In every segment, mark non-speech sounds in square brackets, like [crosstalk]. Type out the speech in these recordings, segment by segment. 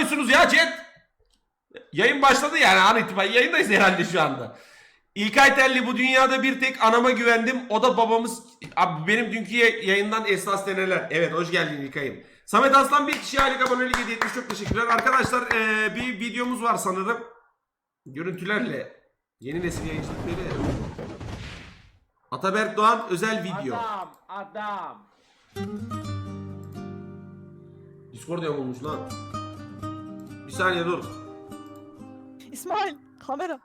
yapıyorsunuz ya chat? Yayın başladı yani an itibariyle yayındayız herhalde şu anda. İlkay Telli bu dünyada bir tek anama güvendim. O da babamız. Abi benim dünkü yay- yayından esas deneler. Evet hoş geldin İlkay'ım. Samet Aslan bir kişi aylık abonelik hediye etmiş. Çok teşekkürler. Arkadaşlar eee, bir videomuz var sanırım. Görüntülerle. Yeni nesil yayıncılıkları. Ataberk Doğan özel video. Adam, adam. Discord yapılmış lan. Saniye dur. İsmail kamera.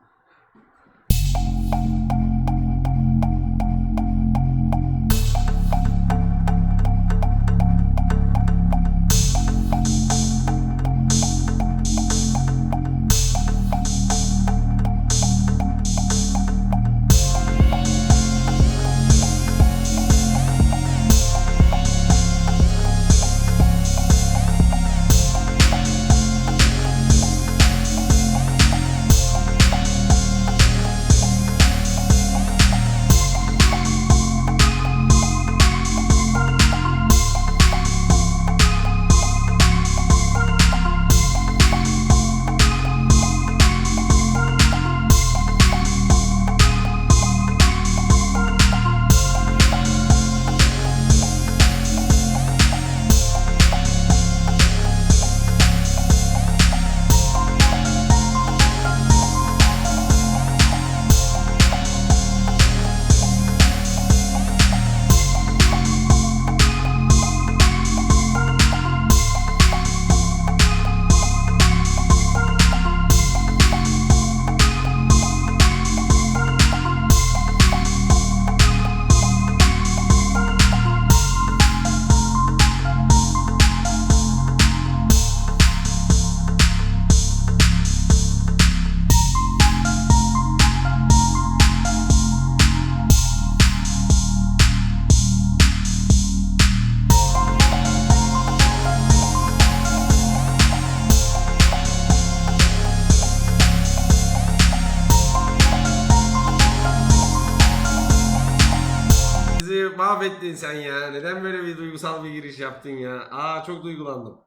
Mahvettin sen ya. Neden böyle bir duygusal bir giriş yaptın ya? Aa çok duygulandım.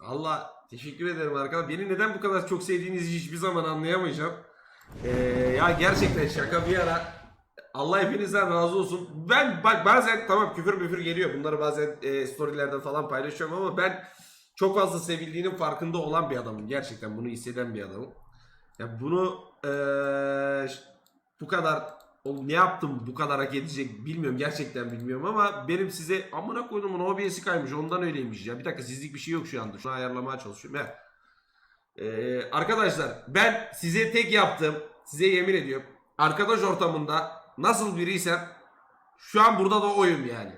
Allah teşekkür ederim arkadaşlar. Beni neden bu kadar çok sevdiğinizi hiçbir zaman anlayamayacağım. Ee, ya gerçekten şaka bir ara. Allah hepinizden razı olsun. Ben bak bazen tamam küfür müfür geliyor. Bunları bazen e, storylerde falan paylaşıyorum ama ben çok fazla sevildiğinin farkında olan bir adamım. Gerçekten bunu hisseden bir adamım. Ya bunu eee, bu kadar ne yaptım bu kadar hak edecek bilmiyorum gerçekten bilmiyorum ama benim size amına koyduğumun OBS'i kaymış ondan öyleymiş ya. Bir dakika sizlik bir şey yok şu anda. Şunu ayarlamaya çalışıyorum. He. Eee, arkadaşlar ben size tek yaptım. Size yemin ediyorum. Arkadaş ortamında nasıl biriysem şu an burada da oyum yani.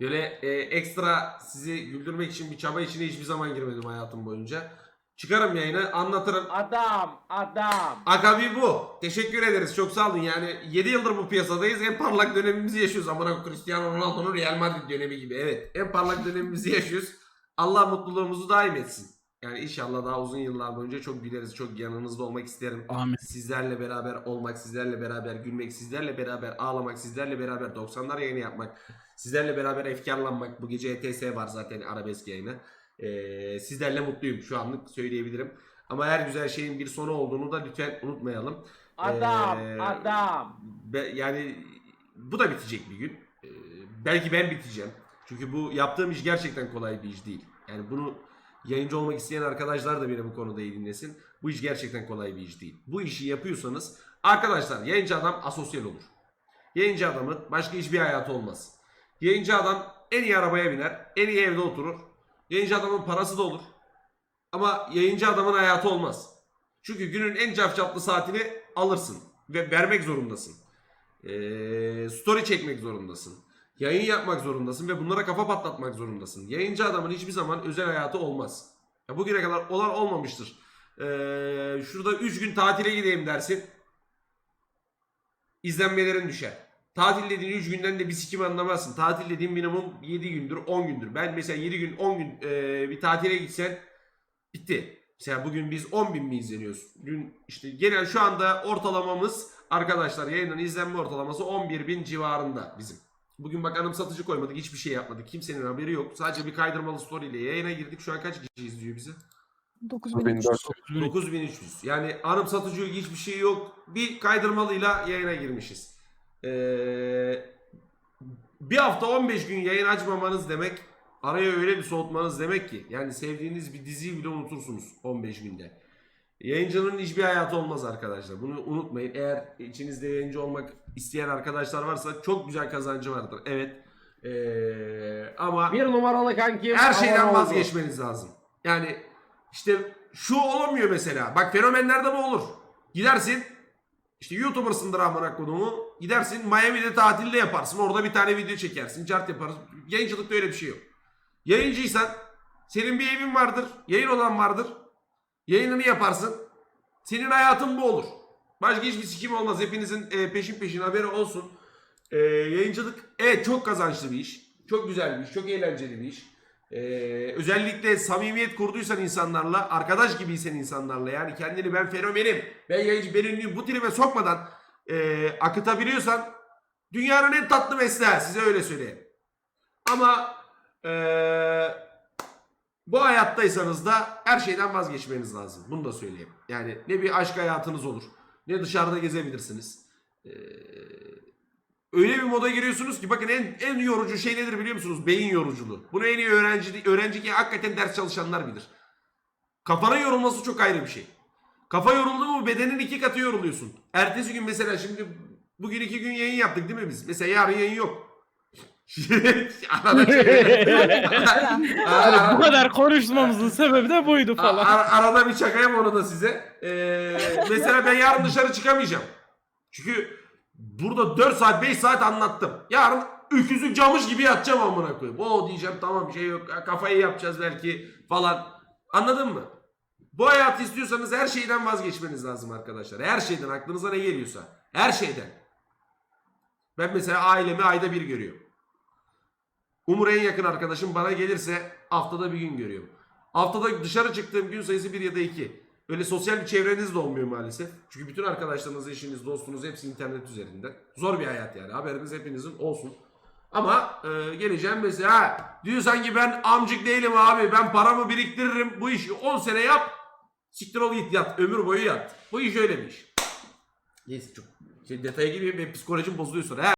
Böyle e, ekstra sizi güldürmek için bir çaba içine hiçbir zaman girmedim hayatım boyunca. Çıkarım yayını anlatırım. Adam, adam. Akabi bu. Teşekkür ederiz. Çok sağ olun. Yani 7 yıldır bu piyasadayız. En parlak dönemimizi yaşıyoruz. Amına Cristiano Ronaldo'nun Real Madrid dönemi gibi. Evet. En parlak dönemimizi yaşıyoruz. Allah mutluluğumuzu daim etsin. Yani inşallah daha uzun yıllar boyunca çok güleriz. Çok yanınızda olmak isterim. Amin. Sizlerle beraber olmak, sizlerle beraber gülmek, sizlerle beraber ağlamak, sizlerle beraber 90'lar yayını yapmak, sizlerle beraber efkarlanmak. Bu gece ETS var zaten arabesk yayını. Ee, sizlerle mutluyum şu anlık söyleyebilirim. Ama her güzel şeyin bir sonu olduğunu da lütfen unutmayalım. Adam, Ee, adam. Be- yani bu da bitecek bir gün. Ee, belki ben biteceğim. Çünkü bu yaptığım iş gerçekten kolay bir iş değil. Yani bunu yayıncı olmak isteyen arkadaşlar da beni bu konuda iyi dinlesin. Bu iş gerçekten kolay bir iş değil. Bu işi yapıyorsanız arkadaşlar yayıncı adam asosyal olur. Yayıncı adamın başka hiçbir hayatı olmaz. Yayıncı adam en iyi arabaya biner, en iyi evde oturur. Yayıncı adamın parası da olur. Ama yayıncı adamın hayatı olmaz. Çünkü günün en cafcaflı saatini alırsın ve vermek zorundasın. Ee, story çekmek zorundasın. Yayın yapmak zorundasın ve bunlara kafa patlatmak zorundasın. Yayıncı adamın hiçbir zaman özel hayatı olmaz. Ya bugüne kadar olan olmamıştır. Ee, şurada 3 gün tatile gideyim dersin. İzlenmelerin düşer. Tatil dediğin 3 günden de bir sikim anlamazsın. Tatil dediğin minimum 7 gündür 10 gündür. Ben mesela 7 gün 10 gün e, bir tatile gitsen bitti. Mesela bugün biz 10 bin mi izleniyoruz? Dün işte genel şu anda ortalamamız arkadaşlar yayının izlenme ortalaması 11 bin civarında bizim. Bugün bak anımsatıcı koymadık. Hiçbir şey yapmadık. Kimsenin haberi yok. Sadece bir kaydırmalı story ile yayına girdik. Şu an kaç kişi izliyor bizi? 9300. 9300. Yani anımsatıcı. Hiçbir şey yok. Bir kaydırmalıyla yayına girmişiz. Ee, bir hafta 15 gün yayın açmamanız demek araya öyle bir soğutmanız demek ki yani sevdiğiniz bir diziyi bile unutursunuz 15 günde. Yayıncının hiçbir hayatı olmaz arkadaşlar. Bunu unutmayın. Eğer içinizde yayıncı olmak isteyen arkadaşlar varsa çok güzel kazancı vardır. Evet. Ee, ama Bir numaralı kankim. her şeyden oldu. vazgeçmeniz lazım. Yani işte şu olamıyor mesela. Bak fenomenlerde bu olur. Gidersin işte YouTuber'sındır amına konumu. Gidersin Miami'de tatilde yaparsın. Orada bir tane video çekersin. Cart yaparsın. Yayıncılıkta öyle bir şey yok. Yayıncıysan senin bir evin vardır. Yayın olan vardır. Yayınını yaparsın. Senin hayatın bu olur. Başka hiçbir sikim olmaz. Hepinizin e, peşin peşin haberi olsun. E, yayıncılık evet çok kazançlı bir iş. Çok güzel bir iş. Çok eğlenceli bir iş. E, özellikle samimiyet kurduysan insanlarla, arkadaş gibiysen insanlarla yani kendini ben fenomenim, ben yayıncı, ben ünlüyüm bu tribe sokmadan e, akıtabiliyorsan dünyanın en tatlı mesleği size öyle söyleyeyim. Ama eee bu hayattaysanız da her şeyden vazgeçmeniz lazım. Bunu da söyleyeyim. Yani ne bir aşk hayatınız olur. Ne dışarıda gezebilirsiniz. Ee, öyle bir moda giriyorsunuz ki bakın en en yorucu şey nedir biliyor musunuz? Beyin yoruculuğu. Bunu en iyi öğrenci öğrenci ki hakikaten ders çalışanlar bilir. Kafanın yorulması çok ayrı bir şey. Kafa yoruldu mu bedenin iki katı yoruluyorsun. Ertesi gün mesela şimdi bugün iki gün yayın yaptık değil mi biz? Mesela yarın yayın yok. [laughs] Arada [laughs] Yani bu kadar konuşmamızın sebebi de buydu falan. ara- arada bir çakayım onu da size. Ee, mesela ben yarın dışarı çıkamayacağım. Çünkü burada 4 saat 5 saat anlattım. Yarın öküzü camış gibi yatacağım amına koyayım. O diyeceğim tamam bir şey yok kafayı yapacağız belki falan. Anladın mı? Bu hayatı istiyorsanız her şeyden vazgeçmeniz lazım arkadaşlar. Her şeyden aklınıza ne geliyorsa. Her şeyden. Ben mesela ailemi ayda bir görüyorum. Umur en yakın arkadaşım bana gelirse haftada bir gün görüyorum. Haftada dışarı çıktığım gün sayısı bir ya da iki. Öyle sosyal bir çevreniz de olmuyor maalesef. Çünkü bütün arkadaşlarınız, eşiniz, dostunuz hepsi internet üzerinde. Zor bir hayat yani. Haberiniz hepinizin olsun. Ama e, geleceğim mesela ha, diyorsan ki ben amcık değilim abi ben paramı biriktiririm bu işi 10 sene yap siktir ol git yat ömür boyu yat. Bu iş öyle bir iş. Neyse çok şey, detaya gireyim benim psikolojim bozuluyor sonra. Ha.